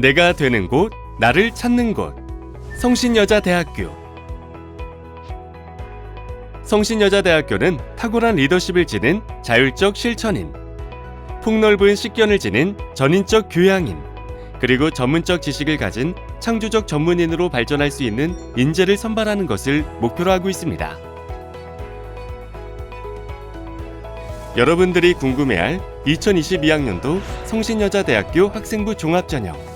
내가 되는 곳, 나를 찾는 곳. 성신여자대학교. 성신여자대학교는 탁월한 리더십을 지닌 자율적 실천인, 폭넓은 식견을 지닌 전인적 교양인, 그리고 전문적 지식을 가진 창조적 전문인으로 발전할 수 있는 인재를 선발하는 것을 목표로 하고 있습니다. 여러분들이 궁금해할 2022학년도 성신여자대학교 학생부 종합전형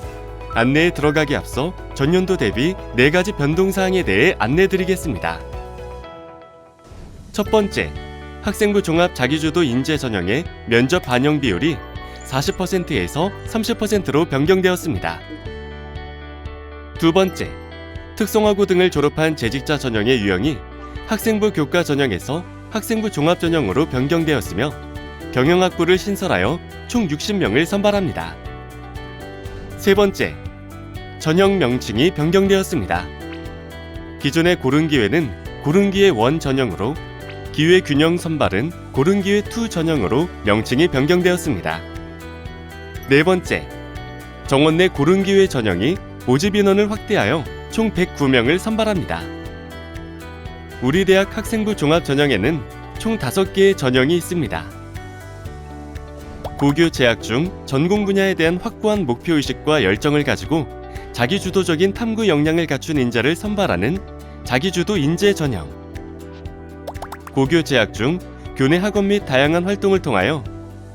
안내에 들어가기 앞서 전년도 대비 4가지 변동사항에 대해 안내드리겠습니다. 첫 번째, 학생부 종합 자기주도 인재 전형의 면접 반영 비율이 40%에서 30%로 변경되었습니다. 두 번째, 특성화고 등을 졸업한 재직자 전형의 유형이 학생부 교과 전형에서 학생부 종합 전형으로 변경되었으며 경영학부를 신설하여 총 60명을 선발합니다. 세 번째, 전형 명칭이 변경되었습니다. 기존의 고른기회는 고른기회 원 전형으로 기회 균형 선발은 고른기회 2 전형으로 명칭이 변경되었습니다. 네 번째, 정원 내 고른기회 전형이 모집 인원을 확대하여 총 109명을 선발합니다. 우리 대학 학생부 종합 전형에는 총 5개의 전형이 있습니다. 고교 재학 중 전공 분야에 대한 확고한 목표 의식과 열정을 가지고 자기주도적인 탐구 역량을 갖춘 인재를 선발하는 자기주도 인재 전형. 고교 재학 중 교내 학원 및 다양한 활동을 통하여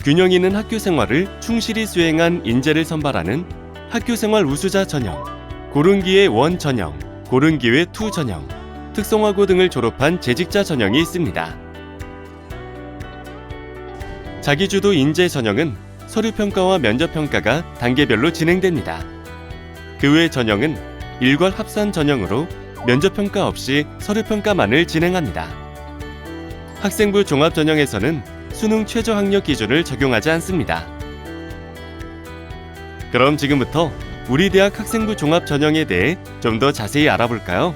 균형 있는 학교 생활을 충실히 수행한 인재를 선발하는 학교 생활 우수자 전형. 고른기회 원 전형, 고른기회 투 전형, 특성화고 등을 졸업한 재직자 전형이 있습니다. 자기주도 인재 전형은 서류평가와 면접평가가 단계별로 진행됩니다. 그 외 전형은 일괄 합산 전형으로 면접평가 없이 서류평가만을 진행합니다. 학생부 종합 전형에서는 수능 최저 학력 기준을 적용하지 않습니다. 그럼 지금부터 우리 대학 학생부 종합 전형에 대해 좀 더 자세히 알아볼까요?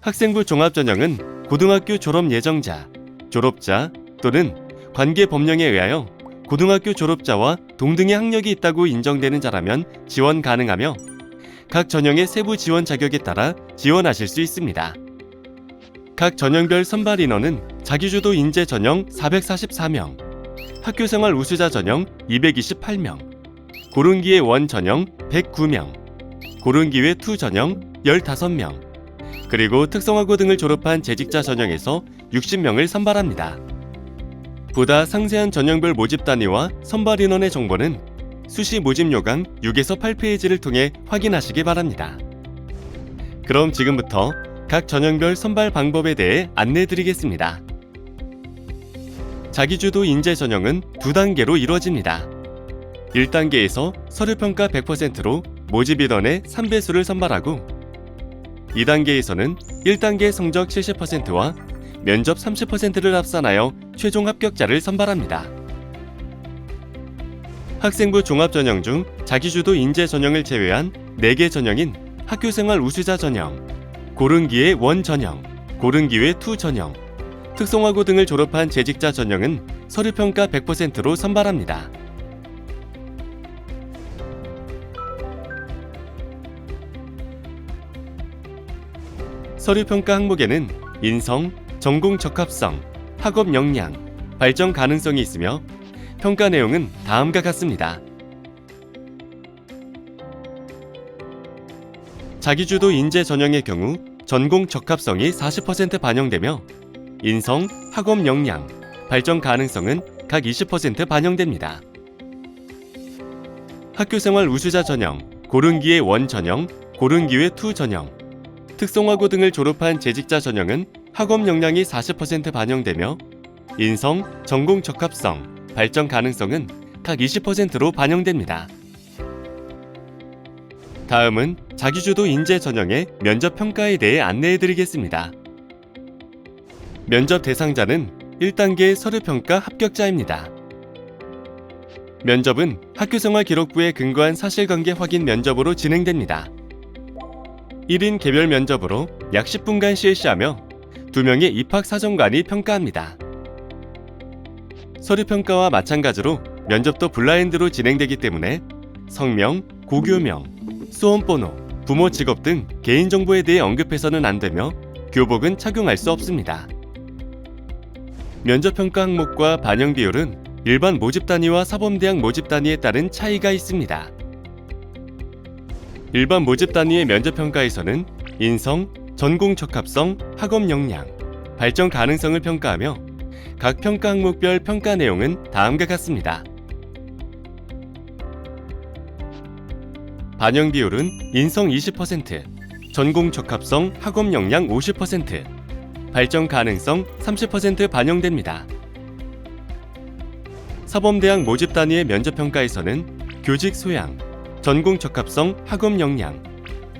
학생부 종합 전형은 고등학교 졸업 예정자, 졸업자 또는 관계 법령에 의하여 고등학교 졸업자와 동등의 학력이 있다고 인정되는 자라면 지원 가능하며 각 전형의 세부 지원 자격에 따라 지원하실 수 있습니다. 각 전형별 선발 인원은 자기주도 인재 전형 444명, 학교생활 우수자 전형 228명, 고른기회 원 전형 109명, 고른기회 투 전형 15명, 그리고 특성화고 등을 졸업한 재직자 전형에서 60명을 선발합니다. 보다 상세한 전형별 모집 단위와 선발 인원의 정보는 수시 모집 요강 6에서 8페이지를 통해 확인하시기 바랍니다. 그럼 지금부터 각 전형별 선발 방법에 대해 안내 드리겠습니다. 자기주도 인재 전형은 두 단계로 이루어집니다. 1단계에서 서류평가 100%로 모집 인원의 3배수를 선발하고 2단계에서는 1단계 성적 70%와 면접 30%를 합산하여 최종 합격자를 선발합니다. 학생부 종합 전형 중 자기주도 인재 전형을 제외한 4개 전형인 학교생활 우수자 전형, 고른기회 원 전형, 고른기회 투 전형, 특성화고 등을 졸업한 재직자 전형은 서류평가 100%로 선발합니다. 서류평가 항목에는 인성, 전공 적합성, 학업 역량, 발전 가능성이 있으며 평가 내용은 다음과 같습니다. 자기주도 인재 전형의 경우 전공 적합성이 40% 반영되며 인성, 학업 역량, 발전 가능성은 각 20% 반영됩니다. 학교생활 우수자 전형, 고른기회 원 전형, 고른기회 투 전형, 특성화고 등을 졸업한 재직자 전형은 학업 역량이 40% 반영되며 인성, 전공 적합성, 발전 가능성은 각 20%로 반영됩니다. 다음은 자기주도 인재 전형의 면접 평가에 대해 안내해 드리겠습니다. 면접 대상자는 1단계 서류평가 합격자입니다. 면접은 학교생활 기록부에 근거한 사실관계 확인 면접으로 진행됩니다. 1인 개별 면접으로 약 10분간 실시하며 2명의 입학 사정관이 평가합니다. 서류 평가와 마찬가지로 면접도 블라인드로 진행되기 때문에 성명, 고교명, 수험번호, 부모 직업 등 개인정보에 대해 언급해서는 안 되며 교복은 착용할 수 없습니다. 면접평가 항목과 반영 비율은 일반 모집 단위와 사범대학 모집 단위에 따른 차이가 있습니다. 일반 모집 단위의 면접평가에서는 인성, 전공 적합성, 학업 역량, 발전 가능성을 평가하며 각 평가 항목별 평가 내용은 다음과 같습니다. 반영 비율은 인성 20%, 전공 적합성, 학업 역량 50%, 발전 가능성 30% 반영됩니다. 사범대학 모집 단위의 면접 평가에서는 교직 소양, 전공 적합성, 학업 역량,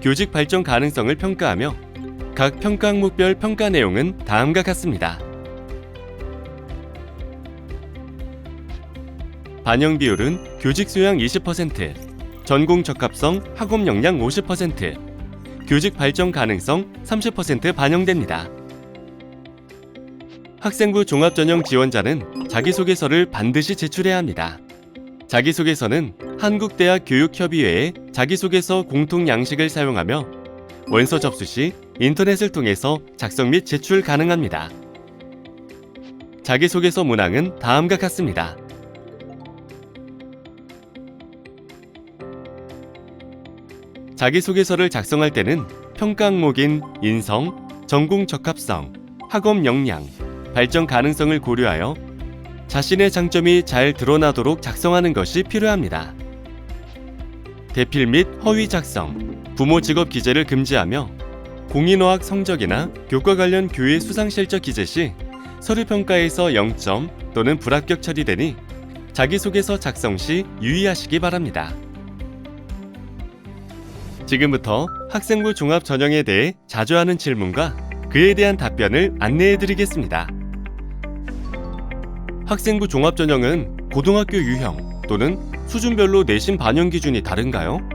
교직 발전 가능성을 평가하며 각 평가 항목별 평가 내용은 다음과 같습니다. 반영 비율은 교직 소양 20%, 전공 적합성, 학업 역량 50%, 교직 발전 가능성 30% 반영됩니다. 학생부 종합전형 지원자는 자기소개서를 반드시 제출해야 합니다. 자기소개서는 한국대학 교육협의회의 자기소개서 공통 양식을 사용하며 원서 접수 시 인터넷을 통해서 작성 및 제출 가능합니다. 자기소개서 문항은 다음과 같습니다. 자기소개서를 작성할 때는 평가 항목인 인성, 전공 적합성, 학업 역량, 발전 가능성을 고려하여 자신의 장점이 잘 드러나도록 작성하는 것이 필요합니다. 대필 및 허위 작성, 부모 직업 기재를 금지하며 공인어학 성적이나 교과 관련 교회 수상 실적 기재 시 서류 평가에서 0점 또는 불합격 처리되니 자기소개서 작성 시 유의하시기 바랍니다. 지금부터 학생부 종합 전형에 대해 자주 하는 질문과 그에 대한 답변을 안내해 드리겠습니다. 학생부 종합 전형은 고등학교 유형 또는 수준별로 내신 반영 기준이 다른가요?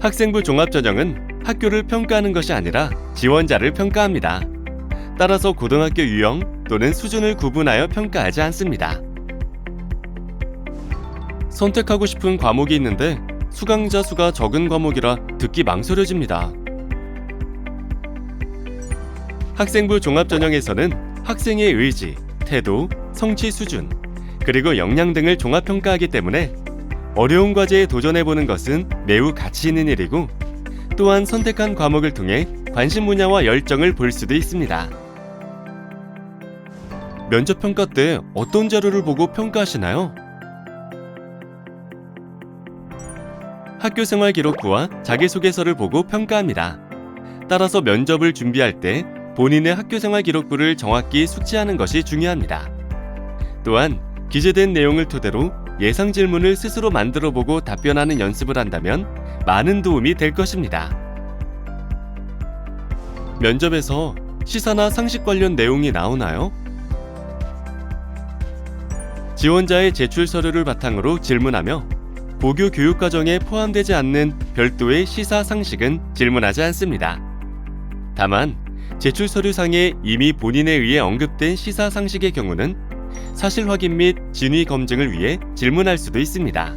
학생부 종합 전형은 학교를 평가하는 것이 아니라 지원자를 평가합니다. 따라서 고등학교 유형 또는 수준을 구분하여 평가하지 않습니다. 선택하고 싶은 과목이 있는데 수강자 수가 적은 과목이라 듣기 망설여집니다. 학생부 종합 전형에서는 학생의 의지, 태도, 성취 수준, 그리고 역량 등을 종합 평가하기 때문에 어려운 과제에 도전해 보는 것은 매우 가치 있는 일이고 또한 선택한 과목을 통해 관심 분야와 열정을 볼 수도 있습니다. 면접 평가 때 어떤 자료를 보고 평가하시나요? 학교 생활 기록부와 자기소개서를 보고 평가합니다. 따라서 면접을 준비할 때 본인의 학교 생활 기록부를 정확히 숙지하는 것이 중요합니다. 또한 기재된 내용을 토대로 예상 질문을 스스로 만들어 보고 답변하는 연습을 한다면 많은 도움이 될 것입니다. 면접에서 시사나 상식 관련 내용이 나오나요? 지원자의 제출 서류를 바탕으로 질문하며 고교 교육 과정에 포함되지 않는 별도의 시사 상식은 질문하지 않습니다. 다만 제출 서류상에 이미 본인에 의해 언급된 시사 상식의 경우는 사실 확인 및 진위 검증을 위해 질문할 수도 있습니다.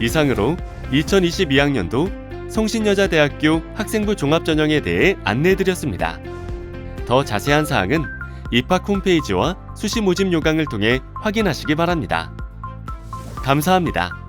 이상으로 2022학년도 성신여자대학교 학생부 종합전형에 대해 안내해드렸습니다. 더 자세한 사항은 입학 홈페이지와 수시 모집 요강을 통해 확인하시기 바랍니다. 감사합니다.